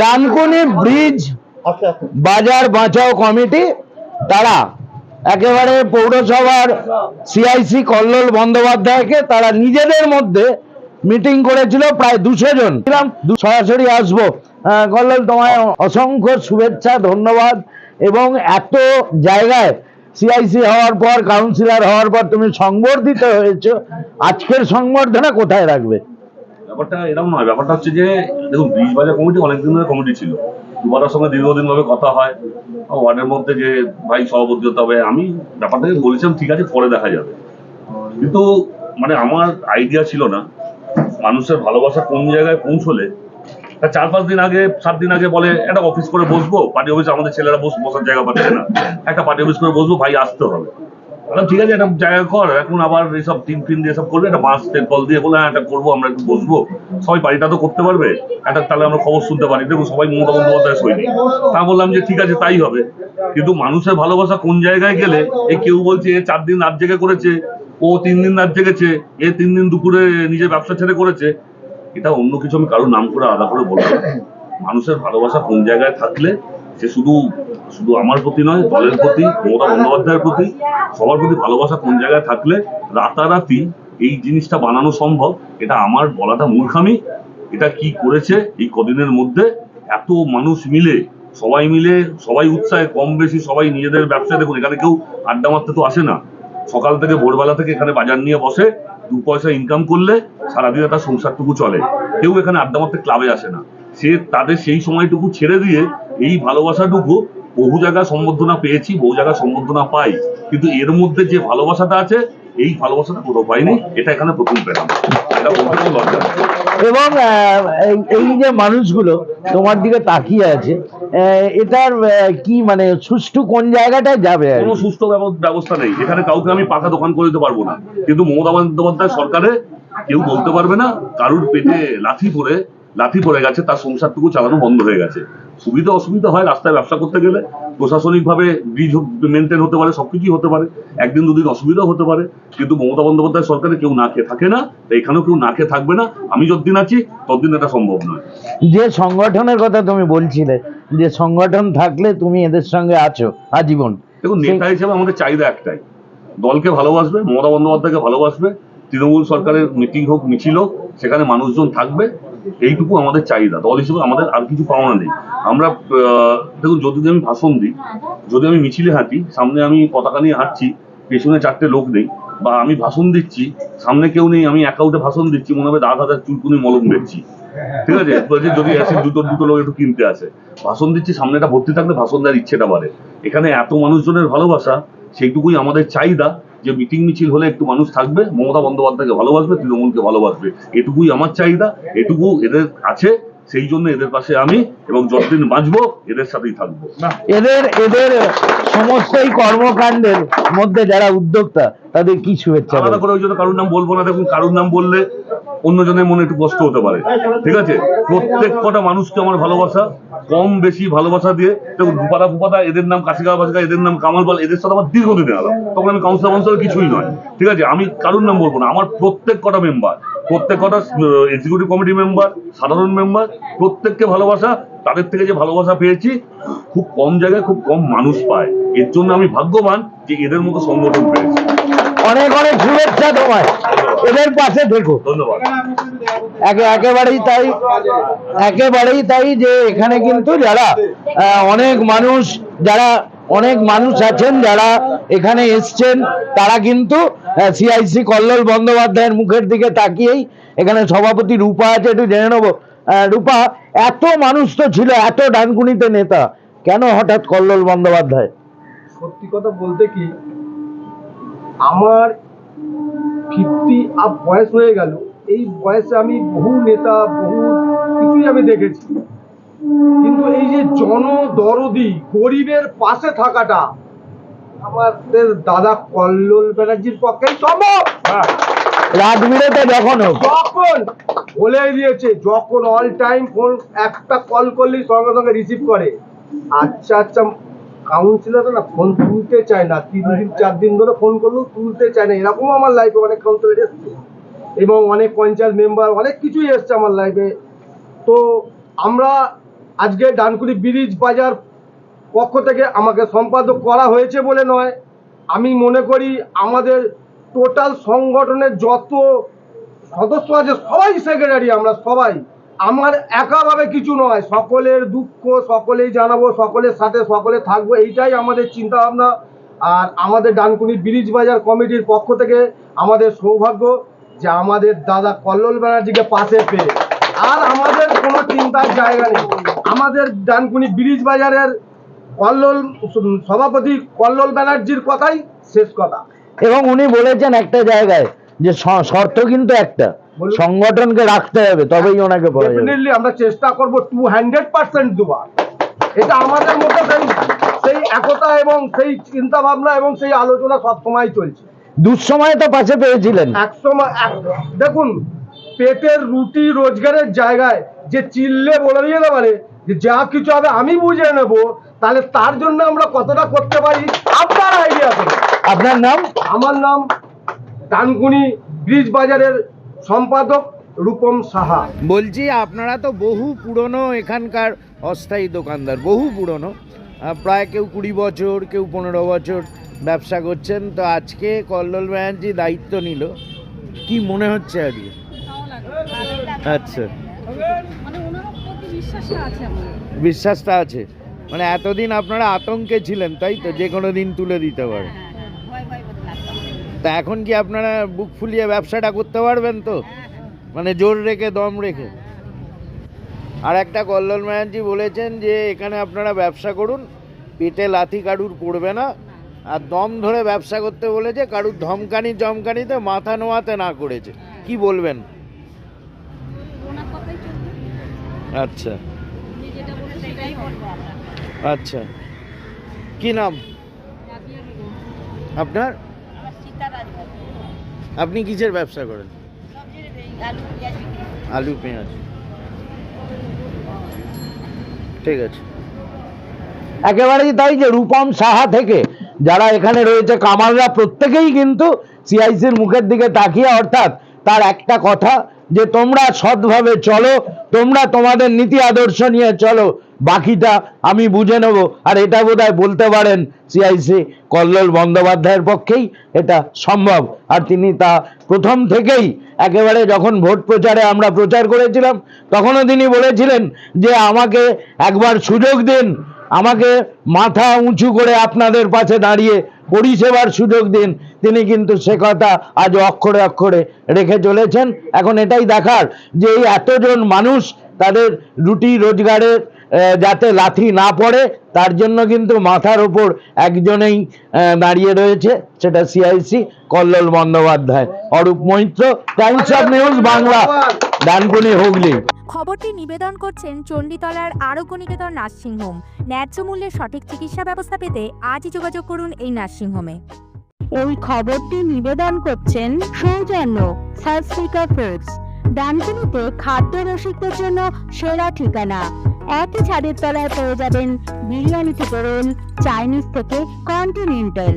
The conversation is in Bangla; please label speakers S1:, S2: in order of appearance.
S1: ডানকুনি ব্রিজ বাজার বাঁচাও কমিটি, তারা একেবারে পৌরসভার সিআইসি কল্লোল বন্দ্যোপাধ্যায়কে তারা নিজেদের মধ্যে মিটিং করেছিল, প্রায় দুশো জন। সরাসরি আসব। কল্লোল, তোমায় অসংখ্য শুভেচ্ছা, ধন্যবাদ। এবং এত জায়গায় সিআইসি হওয়ার পর কাউন্সিলর হওয়ার পর তুমি সংবর্ধিত হয়েছো। আজকের সংবর্ধনা কোথায় রাখবে?
S2: ব্যাপারটা এরকম নয়। ব্যাপারটা হচ্ছে যে, দেখুন ব্রিজ বাজার কমিটি অনেকদিন ধরে কমিটি ছিল। দুবারের সঙ্গে দীর্ঘদিন ভাবে কথা হয়। ওয়ার্ডের মধ্যে যে ভাই সভাপতি হতে হবে, আমি ব্যাপারটাকে বলেছিলাম, ঠিক আছে, পরে দেখা যাবে। কিন্তু মানে আমার আইডিয়া ছিল না, মানুষের ভালোবাসা কোন জায়গায় পৌঁছলে, তা চার পাঁচ দিন আগে, সাত দিন আগে বলে, একটা অফিস করে বসবো? পার্টি অফিস আমাদের ছেলেরা বস, বসার জায়গা পাচ্ছে না। একটা পার্টি অফিস করে বসবো? ভাই, আসতে হবে। ঠিক আছে, একটা জায়গা কর, এখন আবার এইসব টিম ফিন দিয়ে সব করবে, একটা বাস কল দিয়ে বলে হ্যাঁ এটা করব, আমরা একটু বসবো। সবাই বাড়িটা তো করতে পারবে, একটা তাহলে আমরা খবর শুনতে পারি দেখুন সবাই মমতা বন্দ্যোপাধ্যায় সৈনিক। তা বললাম যে, ঠিক আছে, তাই হবে। কিন্তু মানুষের ভালোবাসা কোন জায়গায় গেলে এই কেউ বলছে, এ চার দিন রাত জেগে করেছে, ও তিন দিন রাত জেগেছে, এ তিন দিন দুপুরে নিজের ব্যবসা ছেড়ে করেছে। এটা অন্য কিছু আমি কারোর নাম করে আলাদা করে বলব মানুষের ভালোবাসা কোন জায়গায় থাকলে সে শুধু শুধু আমার প্রতি নয়, দলের প্রতি, মমতা বন্দ্যোপাধ্যায়ের প্রতি, সবার প্রতি ভালোবাসা কোন জায়গায় থাকলে রাতারাতি এই জিনিসটা বানানো সম্ভব, এটা আমার বলাটা মূর্খামি, এটা কি করেছে এই কদিনের মধ্যে এত মানুষ মিলে, সবাই মিলে, সবাই উৎসাহে, কম বেশি সবাই নিজেদের ব্যবসা দেখুন, এখানে কেউ আড্ডা মারতে তো আসে না। সকাল থেকে ভোরবেলা থেকে এখানে বাজার নিয়ে বসে, দু পয়সা ইনকাম করলে সারাদিনে তার সংসারটুকু চলে। কেউ এখানে আড্ডা মারতে ক্লাবে আসে না। সে তাদের সেই সময়টুকু ছেড়ে দিয়ে এই ভালোবাসাটুকু বহু জায়গায় সম্বর্ধনা পেয়েছি বহু জায়গায় সম্বর্ধনা পাই। কিন্তু এর মধ্যে যে ভালোবাসাটা আছে এই ভালোবাসাটা কোথাও পাইনি। এটা এখানে প্রথম পেলাম। এটা বলতে লজ্জা
S1: এবং এই- যে মানুষগুলো তোমার দিকে তাকিয়ে আছে এটার কি মানে সুষ্ঠু কোন জায়গাটায় যাবে?
S2: কোনো সুস্থ ব্যবস্থা নেই। এখানে কাউকে আমি পাকা দোকান করে দিতে পারব না। কিন্তু মমতা বন্দ্যোপাধ্যায় সরকারে কেউ বলতে পারবে না কারুর পেটে লাঠি পড়ে লাথি পড়ে গেছে তার সংসারটুকু চালানো বন্ধ হয়ে গেছে। সুবিধা অসুবিধা হয় রাস্তায় ব্যবসা করতে গেলে। প্রশাসনিক ভাবে ব্রিজ মেনটেন হতে পারে সবকিছুই হতে পারে। একদিন দুদিন অসুবিধাও হতে পারে। কিন্তু মমতা বন্দ্যোপাধ্যায় সরকারে কেউ না খেয়ে থাকে না তাই এখানেও কেউ না খেয়ে থাকবে না। আমি যতদিন আছি ততদিন এটা সম্ভব নয়।
S1: যে সংগঠনের কথা তুমি বলছিলে যে সংগঠন থাকলে তুমি এদের সঙ্গে আছো আজীবন।
S2: দেখুন নেতা হিসেবে আমাদের চাহিদা একটাই। দলকে ভালোবাসবে মমতা বন্দ্যোপাধ্যায়কে ভালোবাসবে তৃণমূল সরকারের মিটিং হোক মিছিল হোক সেখানে মানুষজন থাকবে। এইটুকু আমাদের চাহিদা। দল হিসেবে আমাদের আর কিছু পাওনা নেই। আমরা দেখুন যদি আমি ভাষণ দিই, যদি আমি মিছিলে হাঁটি, সামনে আমি পতাকা নিয়ে হাঁটছি, পেছনে চারটে লোক নেই, বা আমি ভাষণ দিচ্ছি, সামনে কেউ নেই, আমি অ্যাকাউন্টে ভাষণ দিচ্ছি, মনে হবে দাঁত হাজার চুলকুনি মলম দেখছি। ঠিক আছে? যদি আসে দুটো দুটো লোক একটু কিনতে আসে। ভাষণ দিচ্ছি, সামনে সামনেটা ভর্তি থাকলে ভাষণ দেওয়ার ইচ্ছেটা বাড়ে। এখানে এত মানুষজনের ভালোবাসা, সেইটুকুই আমাদের চাহিদা। যে মিটিং মিছিল হলে একটু মানুষ থাকবে, মমতা বন্দ্যোপাধ্যায়কে ভালোবাসবে, তৃণমূলকে ভালোবাসবে। এটুকুই আমার চাহিদা, এটুকু এদের আছে। সেই জন্য এদের পাশে আমি এবং যতদিন বাঁচবো এদের সাথেই থাকব।
S1: এদের এদের সমস্ত এই কর্মকাণ্ডের মধ্যে যারা উদ্যোক্তা তাদের কি শুভেচ্ছা
S2: আলাদা করে ওই জন্য কারোর নাম বলব না দেখুন কারোর নাম বললে অন্যজনের মনে একটু কষ্ট হতে পারে। ঠিক আছে? প্রত্যেক কটা মানুষকে আমার ভালোবাসা কম বেশি ভালোবাসা দিয়ে দেখুন ভূপাদা ভূপাদা এদের নাম কাশিকা বাসিকা এদের নাম কামাল পাল এদের সাথে আমার দীর্ঘদিনে আলাপ। তখন আমি কাউন্সিলর কাউন্সিলর কিছুই নয়। ঠিক আছে? আমি কারোর নাম বলব না আমার প্রত্যেক কটা মেম্বার প্রত্যেক কটা এক্সিকিউটিভ কমিটি মেম্বার সাধারণ মেম্বার প্রত্যেককে ভালোবাসা তাদের থেকে যে ভালোবাসা পেয়েছি খুব কম জায়গায় খুব কম মানুষ পায়। এর জন্য আমি ভাগ্যবান যে এদের মতো সংগঠন পেয়েছি।
S1: অনেক অনেক শুভেচ্ছা তোমায়। এদের পাশে দেখো
S2: ধন্যবাদ।
S1: একে একেবারেই তাই একেবারেই তাই যে এখানে কিন্তু যারা অনেক মানুষ যারা অনেক মানুষ আছেন যারা এখানে এসছেন, তারা কিন্তু সিআইসি কল্লোল বন্দ্যোপাধ্যায়ের মুখের দিকে তাকিয়েই এখানে সভাপতি রূপা আছে, একটু জেনে নেব। রূপা, এত মানুষ তো ছিল, এত ডানকুনিতে নেতা, কেন হঠাৎ কল্লোল বন্দ্যোপাধ্যায়?
S3: সত্যি কথা বলতে কি, আমার ফিফটি আপ বয়স হয়ে গেল, এই বয়সে আমি বহু নেতা, বহু কিছুই আমি দেখেছি। এই যে জনদরদি গরিবের পাশে থাকাটা আমাদের দাদা কল্লোল ব্যানার্জির পক্ষে সম্ভব!
S1: রাত যখন
S3: যখন বলে দিয়েছে যখন অল টাইম ফোন একটা কল করলেই সঙ্গে সঙ্গে রিসিভ করে। আচ্ছা আচ্ছা কাউন্সিলর না ফোন তুলতে চায় না। তিন দিন চার দিন ধরে ফোন করলেও তুলতে চায় না। এরকম আমার লাইফে অনেক কাউন্সিলর এসছে। এবং অনেক পঞ্চায়েত মেম্বার অনেক কিছুই এসছে আমার লাইফে তো আমরা আজকে ডানকুনি ব্রিজ বাজার পক্ষ থেকে আমাকে সম্পাদক করা হয়েছে বলে নয়। আমি মনে করি আমাদের টোটাল সংগঠনের যত সদস্য আছে, সবাই সেক্রেটারি, আমরা সবাই। আমার একাভাবে কিছু নয়, সকলের দুঃখ সকলেই জানাব, সকলের সাথে সকলে থাকব, এইটাই আমাদের চিন্তা ভাবনা আর আমাদের ডানকুনি ব্রিজ বাজার কমিটির পক্ষ থেকে আমাদের সৌভাগ্য যে আমাদের দাদা কল্লোল ব্যানার্জিকে পাশে পেয়ে। আর আমাদের কোনো চিন্তার জায়গা নেই। আমাদের ডানকুনি ব্রিজ বাজারের কল্লোল সভাপতি কল্লোল ব্যানার্জির কথাই শেষ কথা।
S1: এবং উনি বলেছেন একটা জায়গায় যে শর্ত কিন্তু একটা। সংগঠনকে রাখতে হবে তবেই ওনাকে
S3: ডেফিনেটলি আমরা চেষ্টা করব টু হান্ড্রেড পার্সেন্ট দেওয়ার এটা আমাদের মধ্যে সেই সেই একতা এবং সেই চিন্তা ভাবনা এবং সেই আলোচনা সবসময় চলছে।
S1: দুঃসময়ে তো পাশে পেয়েছিলেন।
S3: এক- দেখুন পেটের রুটি রোজগারের জায়গায় যে চিল্লে বলে দিয়ে পারে যে যা কিছু হবে আমি বুঝে নেব তাহলে তার জন্য আমরা কতটা করতে পারি আপনার আইডিয়া করে।
S1: আপনার নাম?
S3: আমার নাম ডানকুনি ব্রিজ বাজারের সম্পাদক রূপম সাহা।
S1: বলছি আপনারা তো বহু পুরনো এখানকার অস্থায়ী দোকানদার বহু পুরনো। প্রায় কেউ কুড়ি বছর কেউ পনেরো বছর ব্যবসা করছেন তো আজকে কল্লোল ব্যানার্জি দায়িত্ব নিল। কি মনে হচ্ছে আজকে?
S4: লাগে।
S1: আচ্ছা।
S4: মানে বিশ্বাসটা আছে
S1: মানে এতদিন আপনারা আতঙ্কে ছিলেন তাই তো? যে কোনো দিন তুলে দিতে পারে।
S4: হ্যাঁ হ্যাঁ
S1: তা এখন কি আপনারা বুক ফুলিয়ে ব্যবসাটা করতে পারবেন তো?
S4: হ্যাঁ হ্যাঁ।
S1: মানে জোর রেখে দম রেখে। আর একটা কল্লোল ব্যানার্জি বলেছেন যে এখানে আপনারা ব্যবসা করুন পেটে লাথি কারুর পড়বে না। আর দম ধরে ব্যবসা করতে বলেছে কারুর ধমকানি জমকানিতে মাথা নোয়াতে না করেছে। কি বলবেন? আচ্ছা। আচ্ছা। কি নাম? আপনার? আপনি কিসের ব্যবসা করেন?
S4: আলু পেঁয়াজ।
S1: ঠিক আছে। একেবারেই তাই যে রূপম সাহা থেকে যারা এখানে রয়েছে, কামালরা প্রত্যেকেই কিন্তু সিআইসির মুখের দিকে তাকিয়ে, অর্থাৎ তার একটা কথা যে তোমরা সৎভাবে চলো, তোমরা তোমাদের নীতি আদর্শ নিয়ে চলো। বাকিটা আমি বুঝে নেব। আর এটা বোধহয় বলতে পারেন সিআইসি কল্লোল বন্দ্যোপাধ্যায়ের পক্ষেই এটা সম্ভব। আর তিনি তা প্রথম থেকেই একেবারে যখন ভোট প্রচারে আমরা প্রচার করেছিলাম, তখনও তিনি বলেছিলেন যে আমাকে একবার সুযোগ দিন, আমাকে মাথা উঁচু করে আপনাদের পাশে দাঁড়িয়ে পরিষেবার সুযোগ দিন। তিনি কিন্তু সে কথা আজ অক্ষরে অক্ষরে রেখে চলেছেন। এখন এটাই দেখার যে এই এতজন মানুষ তাদের রুটি রোজগারের যাতে লাথি না পড়ে, তার জন্য কিন্তু মাথার ওপর একজনেই দাঁড়িয়ে রয়েছে, সেটা CIC Kallol Bandyopadhyay. Arup Maitra, Times of News Bangla, Dankuni Hooghly.
S5: খবরটি নিবেদন করছেন চণ্ডীতলার আরোগ্য নিকেতন নার্সিংহোম। ন্যায্য মূল্যে সঠিক চিকিৎসা ব্যবস্থা পেতে আজই যোগাযোগ করুন এই নার্সিংহোমে। এই খবরটি নিবেদন করছেন সৌজন্য সার্সফিকা ফুডস ডানকুনিতে খাদ্য রসিকদের জন্য সেরা ঠিকানা। একই ছাদের তলায় পেয়ে যাবেন বিরিয়ানি থেকে রোল, চাইনিজ থেকে কন্টিনেন্টাল।